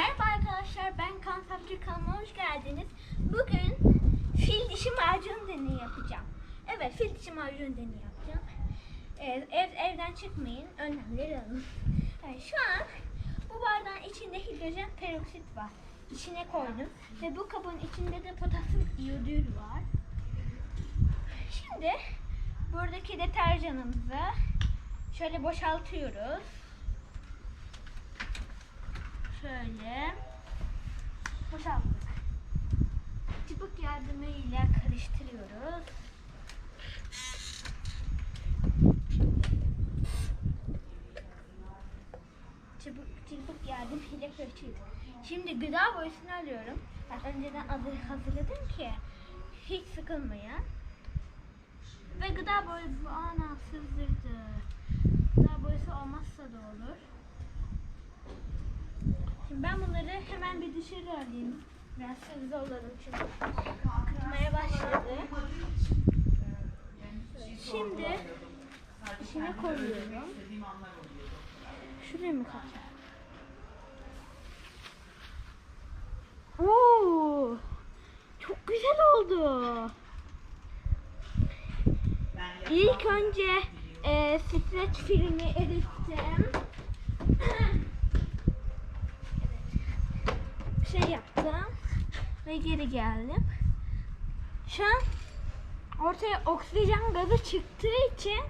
Merhaba arkadaşlar ben Kan kanalıma hoş geldiniz. Bugün fil dişi macun deneyi yapacağım. Evet fil dişi macun deneyi yapacağım. Ee, ev, evden çıkmayın önlemleri alın. Evet, şu an bu bardağın içinde hidrojen peroksit var. İçine koydum ve bu kabın içinde de potasyum iyodür var. Şimdi buradaki deterjanımızı şöyle boşaltıyoruz. Şöyle boşalttık. Çubuk yardımıyla karıştırıyoruz. Çubuk, çubuk yardımıyla karıştırıyoruz. Şimdi gıda boyasını alıyorum. Ben önceden adı hazırladım ki hiç sıkılmayın. Ve gıda boyası ana sızdırdı. Gıda boyası olmazsa da olur. Şimdi ben bunları hemen bir dışarı alayım. Biraz hızlı olalım çünkü akıtmaya başladı. Şimdi içine koyuyorum. Şuraya mı katacağım? Oo! Çok güzel oldu. İlk önce e, streç filmi erittim. şey yaptım ve geri geldim. Şu an ortaya oksijen gazı çıktığı için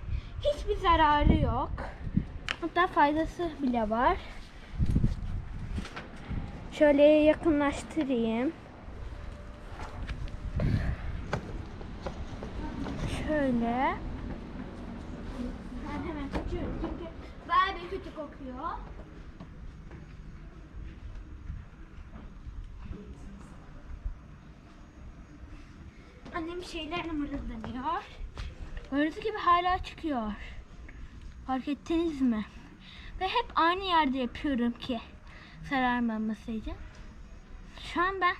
hiçbir zararı yok. Hatta faydası bile var. Şöyle yakınlaştırayım. Şöyle. Ben hemen kaçıyorum çünkü bayağı bir kötü kokuyor. Annem şeylerle mırıldanıyor. Gördüğünüz gibi hala çıkıyor. Fark ettiniz mi? Ve hep aynı yerde yapıyorum ki sararmaması için. Şu an ben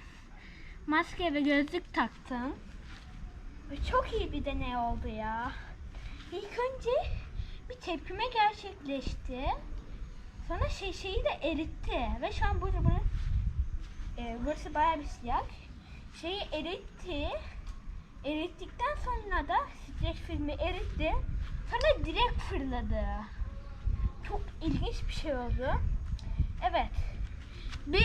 maske ve gözlük taktım. Ve çok iyi bir deney oldu ya. İlk önce bir tepkime gerçekleşti. Sonra şey şeyi de eritti. Ve şu an burada, burada e, burası bayağı bir sıcak. Şeyi eritti. Erittikten sonra da streç filmi eritti. Sonra direkt fırladı. Çok ilginç bir şey oldu. Evet. Bir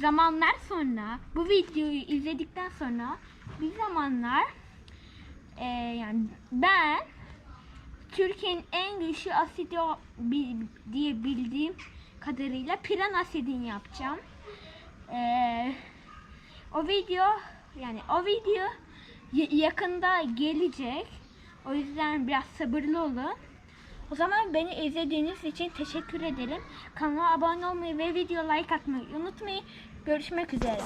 zamanlar sonra bu videoyu izledikten sonra bir zamanlar e, yani ben Türkiye'nin en güçlü asidi diye bildiğim kadarıyla piran asidini yapacağım. Ee, o video yani o video yakında gelecek. O yüzden biraz sabırlı olun. O zaman beni izlediğiniz için teşekkür ederim. Kanala abone olmayı ve video like atmayı unutmayın. Görüşmek üzere.